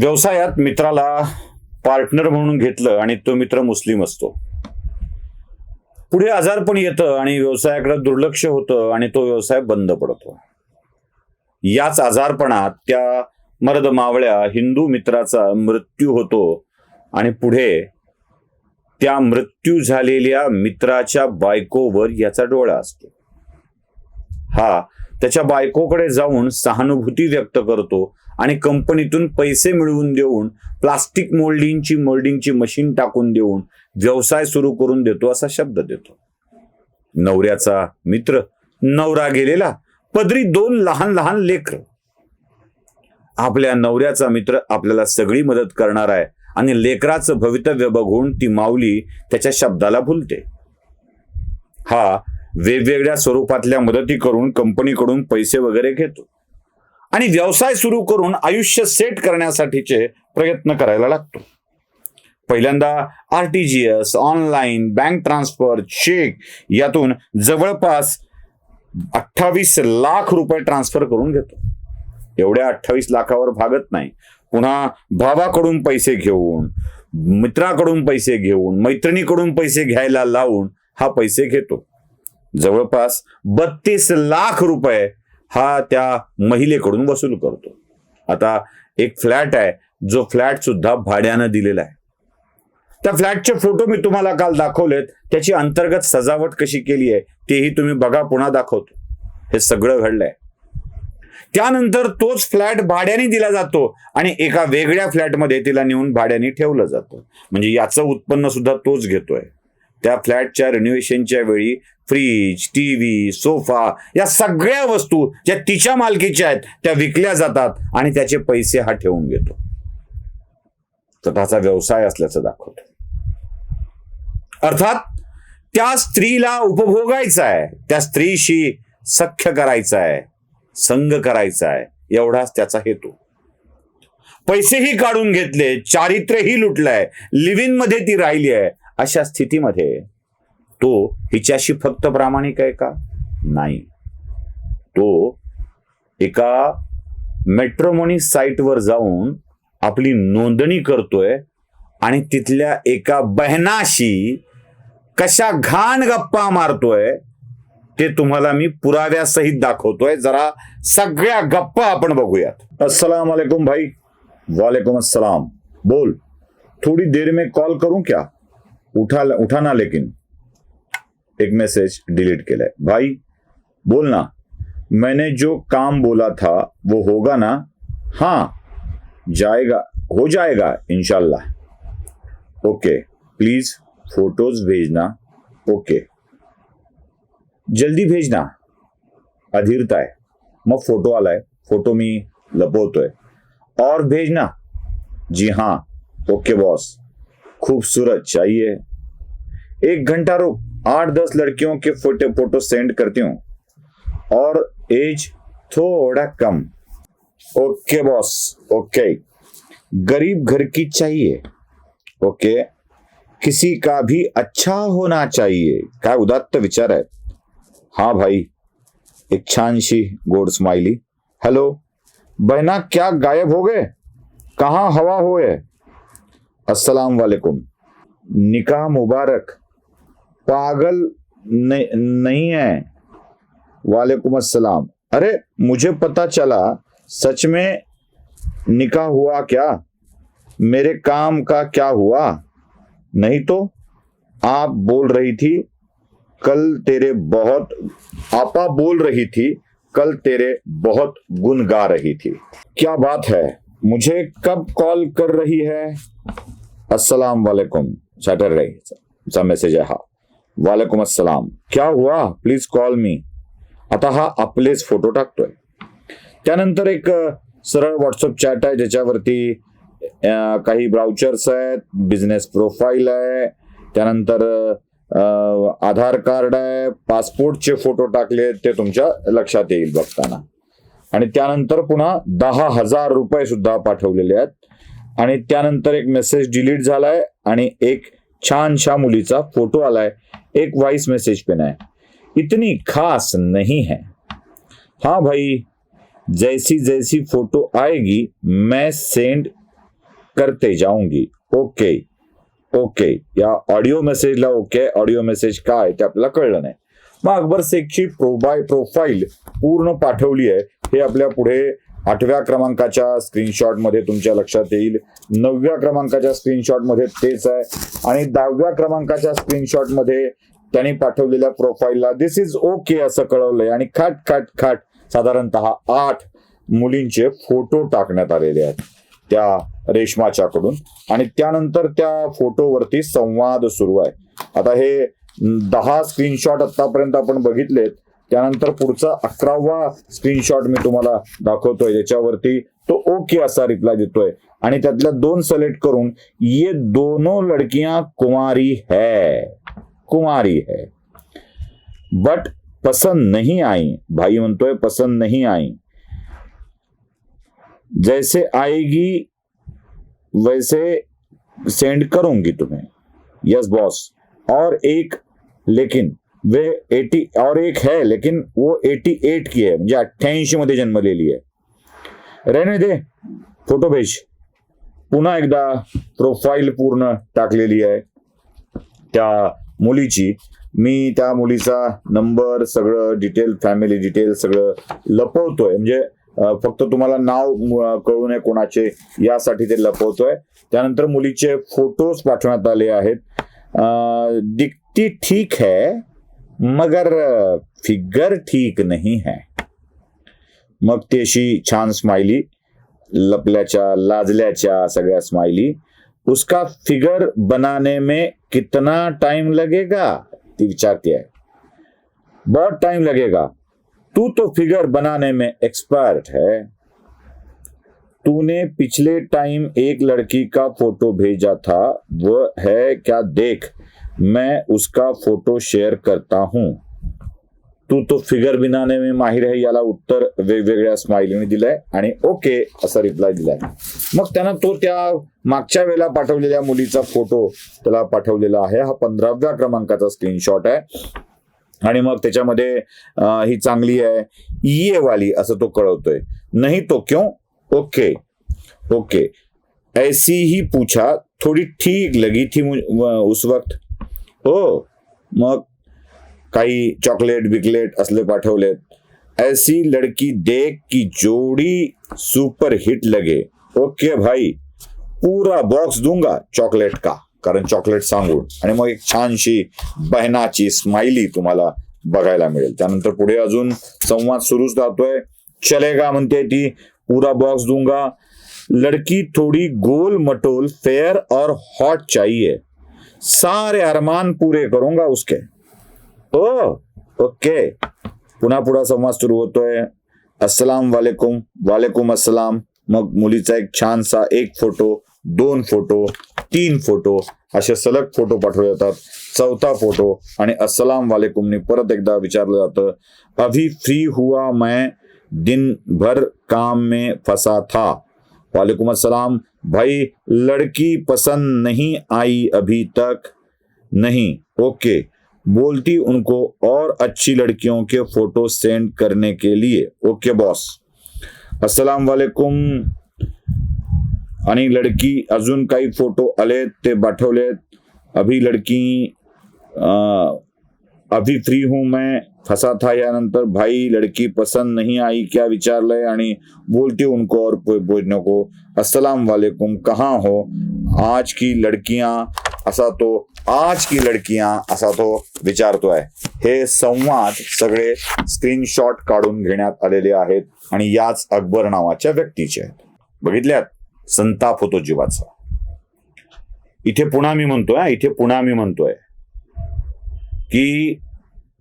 व्यवसायात मित्राला पार्टनर म्हणून घेतलं आणि तो मित्र मुस्लिम असतो. पुढे आजारपण येतं आणि व्यवसायाकडे दुर्लक्ष होतं आणि तो व्यवसाय बंद पडतो. याच आजारपणात त्या मर्द मावळ्या हिंदू मित्राचा मृत्यू होतो आणि पुढे त्या मृत्यू झालेल्या मित्राच्या बायकोवर याचा डोळा असतो. हा त्याच्या बायकोकडे जाऊन सहानुभूती व्यक्त करतो आणि कंपनीतून पैसे मिळवून देऊन प्लास्टिक मोल्डिंगची मोल्डिंगची मशीन टाकून देऊन व्यवसाय सुरू करून देतो असा शब्द देतो. नवऱ्याचा मित्र नवरा गेलेला पदरी दोन लहान लहान लेकर. आपल्या नवऱ्याचा मित्र आपल्याला सगळी मदत करणार आहे आणि लेकराचं भवितव्य बघून ती माऊली त्याच्या शब्दाला भुलते. हा वेगवेगळ्या स्वरूपातल्या मदती करून कंपनीकडून पैसे वगैरे घेतो. आणि व्यवसाय सुरू करून आयुष्य सेट करण्यासाठीचे प्रयत्न करायला लागतो. पहिल्यांदा R T G S online bank transfer cheque यातून जवळपास अठ्ठावीस लाख रुपये ट्रान्सफर करून घेतो. एवढ्या अठ्ठावीस लाखावर भागत नाही. पुन्हा भावाकडून पैसे घेऊन मित्राकडून पैसे घेऊन मैत्रिणीकडून पैसे घ्यायला लावून हा पैसे घेतो. जवळपास बत्तीस लाख रुपये हा त्या महिलेकडून वसूल करतो. आता एक फ्लॅट आहे जो फ्लॅट सुद्धा भाड्यानं दिलेला आहे. त्या फ्लॅटचे फोटो मी तुम्हाला काल दाखवलेत. त्याची अंतर्गत सजावट कशी केली आहे तेही तुम्ही बघा पुन्हा दाखवतो. हे सगळं घडलंय. त्यानंतर तोच फ्लॅट भाड्याने दिला जातो आणि एका वेगळ्या फ्लॅटमध्ये तिला नेऊन भाड्याने ठेवलं जातं. म्हणजे याचं उत्पन्न सुद्धा तोच घेतोय. त्या फ्लॅटच्या रिनोव्हेशनच्या वेळी फ्रीज टीव्ही सोफा या सगळ्या वस्तू ज्या तिच्या मालकीच्या आहेत त्या विकल्या जातात आणि त्याचे पैसे हा ठेवून घेतो. स्वतःचा व्यवसाय असल्याचं दाखवतो. अर्थात त्या स्त्रीला उपभोगायचा आहे त्या स्त्रीशी सख्य करायचा आहे संग करायचा आहे एवढाच त्याचा हेतू. पैसेही काढून घेतले चारित्र्यही लुटलंय लिव्हिनमध्ये ती राहिली आहे अशा स्थितीमध्ये तो हिच्याशी फक्त प्रामाणिक आहे का? नाही. तो एका मेट्रोमोनी साईटवर जाऊन आपली नोंदणी करतोय आणि तिथल्या एका बहनाशी कशा घाण गप्पा मारतोय ते तुम्हाला मी पुराव्यासहित दाखवतोय. जरा सगळ्या गप्पा आपण बघूयात. अस्सलाम वालेकुम भाई. वालेकुम अस्सलाम. बोल. थोड़ी देर में कॉल करूं क्या? उठा उठाना लेकिन। एक मैसेज डिलीट केलाय भाई, बोल ना। मैंने जो काम बोला था, वो होगा ना? हाँ जाएगा, हो जाएगा, इंशाल्लाह। ओके प्लीज़ फ़ोटोज़ भेजना। ओके। जल्दी भेजना। अधीरता है। मग फ़ोटो आलाय फ़ोटो मी लपवतोय। और भेजना। जी हाँ ओके बॉस खूबसूरत, चाहिए। एक घंटा रुक आठ दस लड़कियों के फ़ोटो फ़ोटो सेंड करती हूँ। और एज थोड़ा कम। Okay, boss. ओके। गरीब घर की चाहिए। ओके। किसी का भी अच्छा होना चाहिए। क्या उदात्त विचार है? हाँ भाई। छानशी गोड स्माइली हेलो बहना, क्या गायब हो गए? कहाँ हवा हो गए अस्सलाम वालेकुम। निकाह मुबारक। पागल नहीं, नहीं है। वालेकुम अस्सलाम। अरे मुझे पता चला सच में निकाह हुआ क्या? मेरे काम का क्या हुआ? नहीं तो आप बोल रही थी कल तेरे बहुत आपा बोल रही थी कल तेरे बहुत गुन गा रही थी। क्या बात है? मुझे कब कॉल कर रही है? अस्सलाम वालेकुम। सॅटरडे चा मेसेज आहे हा। वालेकुम अस्सलाम. क्या हुआ? प्लीज कॉल मी आता हा आपलेच फोटो टाकतोय. त्यानंतर एक सरळ व्हॉट्सअप चॅट आहे ज्याच्यावरती काही ब्राउचर्स आहेत बिझनेस प्रोफाईल आहे त्यानंतर आधार कार्ड आहे पासपोर्टचे फोटो टाकले ते तुमच्या लक्षात येईल बघताना. आणि त्यानंतर पुन्हा दहा हजार रुपये सुद्धा पाठवलेले आहेत. आणि त्यानंतर एक मेसेज डिलीट झालाय आणि एक छानशा मुलीचा फोटो आलाय एक व्हॉइस मेसेज पेन आहे. इतनी खास नहीं है. हाँ भाई जैसी जैसी फोटो आएगी मैं सेंड करते जाऊंगी. ओके ओके या ऑडिओ मेसेजला ओके ऑडिओ मेसेज काय ते आपल्याला कळलं नाही. मग अकबर शेखची प्रोबाय प्रोफाईल पूर्ण पाठवली आहे. हे आपल्या पुढे आठव्या क्रमांकाच्या स्क्रीनशॉटमध्ये तुमच्या लक्षात येईल. नवव्या क्रमांकाच्या स्क्रीनशॉटमध्ये तेच आहे. आणि दहाव्या क्रमांकाच्या स्क्रीनशॉटमध्ये त्यांनी पाठवलेल्या प्रोफाईलला दिस इज ओके असं कळवलंय. आणि खाट खाट खाट साधारणतः आठ मुलींचे फोटो टाकण्यात आलेले आहेत त्या रेशमाच्याकडून. आणि त्यानंतर त्या फोटोवरती संवाद सुरू आहे. आता हे दहा स्क्रीनशॉट आतापर्यंत आपण बघितलेत. त्यानंतर पुढचा अकरावा स्क्रीनशॉट मी तुम्हाला दाखवतोय ज्याच्यावरती तो ओके असा रिप्लाय देतोय. आणि त्यातल्या दोन सिलेक्ट करून ये दोनों लड़कियां कुमारी है कुमारी है. बट पसंद नहीं आई भाई म्हणतोय पसंद नहीं आई. जैसे आएगी वैसे सेंड करूंगी तुम्हें. यस बॉस और एक लेकिन वे 80 और एक है लेकिन वो 88 की है म्हणजे अठ्ठ्याऐंशी मध्ये जन्मलेली आहे रेने दे फोटो भेज। पुन्हा एकदा प्रोफाईल पूर्ण टाकलेली आहे त्या मुलीची मी त्या मुलीचा नंबर सगळं डिटेल फॅमिली डिटेल सगळं लपवतोय. म्हणजे फक्त तुम्हाला नाव कळू नये कोणाचे यासाठी ते लपवतोय. त्यानंतर मुलीचे फोटोज पाठवण्यात आले आहेत. दिखती ठीक है मगर, फिगर ठीक नहीं है। मग ती छान स्माइली लपल्याच्या, लाजल्याच्या सगळ्या स्माइली उसका फिगर बनाने में कितना टाइम लगेगा? ती विचारती है बहुत टाइम लगेगा। तू तो फिगर बनाने में एक्सपर्ट है। तूने पिछले टाइम एक लड़की का फ़ोटो भेजा था। वह है, क्या देख? मैं उसका फोटो शेअर करता हूं। तू तो फिगर बिनाने में माहिर आहे याला उत्तर वेगवेगळ्या स्माइलीने दिलंय आणि ओके असा रिप्लाय दिलाय. मग त्यानं तो त्या मागच्या वेळेला पाठवलेल्या मुलीचा फोटो त्याला पाठवलेला आहे. हा पंधराव्या क्रमांकाचा स्क्रीनशॉट आहे. आणि मग त्याच्यामध्ये ही चांगली आहे ये वाली असं तो कळवतोय. नाही तो क्यों? ओके. ओके. ऐसी ही पूछा थोड़ी ठीक लगी थी उस वक्त? हो. मग काही चॉकलेट बिकलेट असले पाठवलेत. ऐसी लड़की देख की जोड़ी सुपर हिट लगे. ओके भाई पूरा बॉक्स दूंगा चॉकलेट का. कारण चॉकलेट सांगून. आणि मग एक छानशी बहनाची स्माइली तुम्हाला बघायला मिळेल. त्यानंतर पुढे अजून संवाद सुरूच राहतोय. चलेगा म्हणते ती. पूरा बॉक्स दूंगा. लड़की थोड़ी गोल मटोल फेयर और हॉट चाहिए. सारे अरमान पूरे करूंगा उसके। Oh okay. पुन्हा पुढा संवाद सुरू होतोय। अस्सलाम वालेकुम। वालेकुम अस्सलाम। मग मुलीचा एक छानसा एक फोटो दोन फोटो तीन फोटो असे सलग फोटो पाठवले जातात चौथा फोटो आणि अस्सलाम वालेकुमने परत एकदा विचारलं जातं अभी फ्री हुआ मैं? दिन भर काम में फसा था. वालेकुम अस्सलाम। भाई, लड़की पसंद नहीं आई अभी तक। नहीं, ओके। बोलती उनको और अच्छी लड़कियों के फ़ोटो सेंड करने के लिए। Okay, boss. अस्सलाम वालेकुम। आणि लड़की अजून काही फ़ोटो आलेत ते पाठवलेत अभी लड़की अभी फ्री हूं मैं। फंसा था यानंतर भाई लड़की पसंद नहीं आई क्या विचारलंय आणि बोलती उनको और पो- बोलने को अस्सलाम वालेकुम कहाँ हो? आज की लड़कियां असा तो आज की लड़कियां असा तो विचारतोय हे। संवाद सगळे स्क्रीनशॉट काढून घेण्यात आलेले आहेत आणि याच अकबर नावाच्या व्यक्तीचे आहेत. बघितल्यात? संताप होतो जीवाचा. इथे पुन्हा मी म्हणतोय इथे पुन्हा मी म्हणतोय. की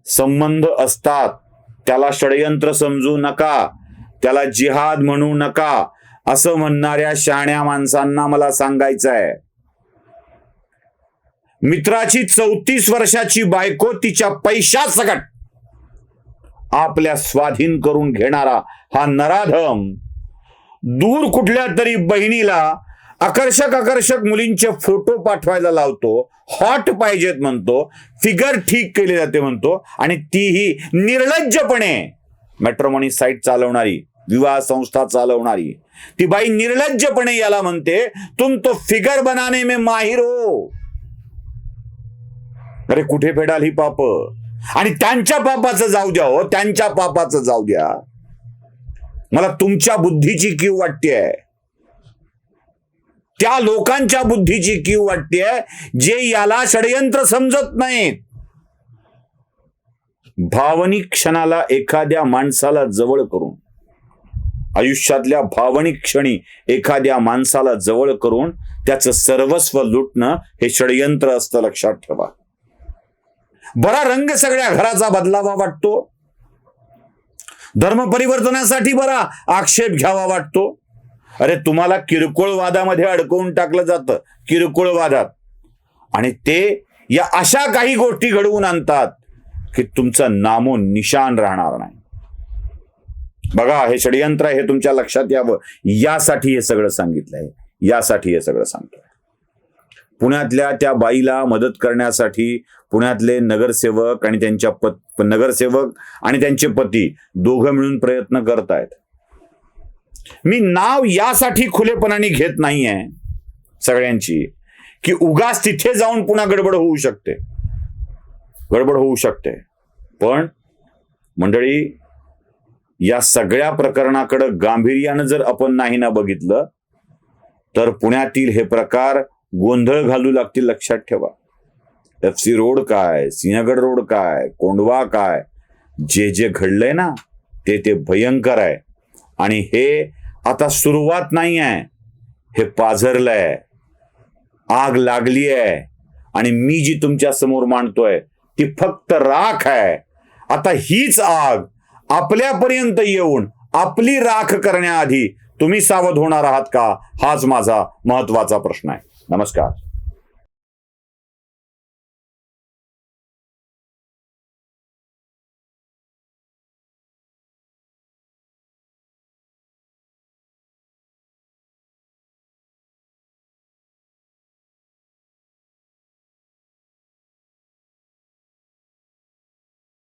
संबंध असतात. त्याला षडयंत्र समजू नका. त्याला जिहाद म्हणू नका. असं म्हणणाऱ्या शहाण्या माणसांना मला सांगायचं आहे मित्राची चौतीस वर्षाची बायको तिच्या पैशासकट आपल्या स्वाधीन करून घेणारा हा नराधम दूर कुठल्या तरी बहिणीला आकर्षक आकर्षक मुलींचे फोटो पाठवायला लावतो. हॉट पाहिजेत म्हणतो. फिगर ठीक केली जाते म्हणतो. आणि तीही निर्लज्जपणे. मेट्रोमोनी साईट चालवणारी विवाह संस्था चालवणारी. ती बाई निर्लज्जपणे याला म्हणते तुम तो फिगर बनाने में माहिर हो. अरे कुठे फेडाल ही पाप? आणि त्यांच्या पापाचं जाऊ द्या हो त्यांच्या पापाचं जाऊ द्या. मला तुमच्या बुद्धीची कीव वाटतेय. त्या लोकांच्या बुद्धीची कीव वाटतेय जे याला षडयंत्र समजत नाहीत. भावनिक क्षणाला एखाद्या माणसाला जवळ करून आयुष्यातल्या भावनिक क्षणी एखाद्या माणसाला जवळ करून त्याचं सर्वस्व लुटणं हे षडयंत्र असतं लक्षात ठेवा. बरा रंग सगळ्या घराचा बदलावा वाटतो. धर्म परिवर्तनासाठी बरा आक्षेप घ्यावा वाटतो. अरे तुम्हाला किरकोळ वादामध्ये अडकवून टाकलं जातं किरकोळ वादात आणि ते या अशा काही गोष्टी घडवून आणतात की तुमचं नामो निशान राहणार नाही. बघा हे षडयंत्र हे तुमच्या लक्षात यावं. यासाठी हे सगळं सांगितलंय. यासाठी हे सगळं सांगतोय. पुण्यातल्या त्या बाईला मदत करण्यासाठी पुण्यातले नगरसेवक आणि त्यांच्या पत नगरसेवक आणि त्यांचे पती दोघं मिळून प्रयत्न करतायत. मी नाव यासाठी खुलेपणाने घेत नाहीये सगळ्यांची की उगाच तिथे जाऊन पुन्हा गडबड होऊ शकते. गडबड होऊ शकते. पण मंडळी या सगळ्या प्रकरणाकडं गांभीर्यानं जर आपण नाही ना बघितलं तर पुण्यातील हे प्रकार गोंधळ घालू लागतील लक्षात ठेवा. एफ सी रोड काय सिंहगड रोड काय कोंडवा काय जे जे घडलंय ना ते ते भयंकर आहे. आणि हे आता सुरुवात नाही आहे. हे पाझरलंय. आग लागली आहे आणि मी जी तुमच्यासमोर मांडतोय ती फक्त राख आहे. आता हीच आग आपल्यापर्यंत येऊन आपली राख करण्याआधी तुम्ही सावध होणार आहात का? हाच माझा महत्त्वाचा प्रश्न आहे. नमस्कार.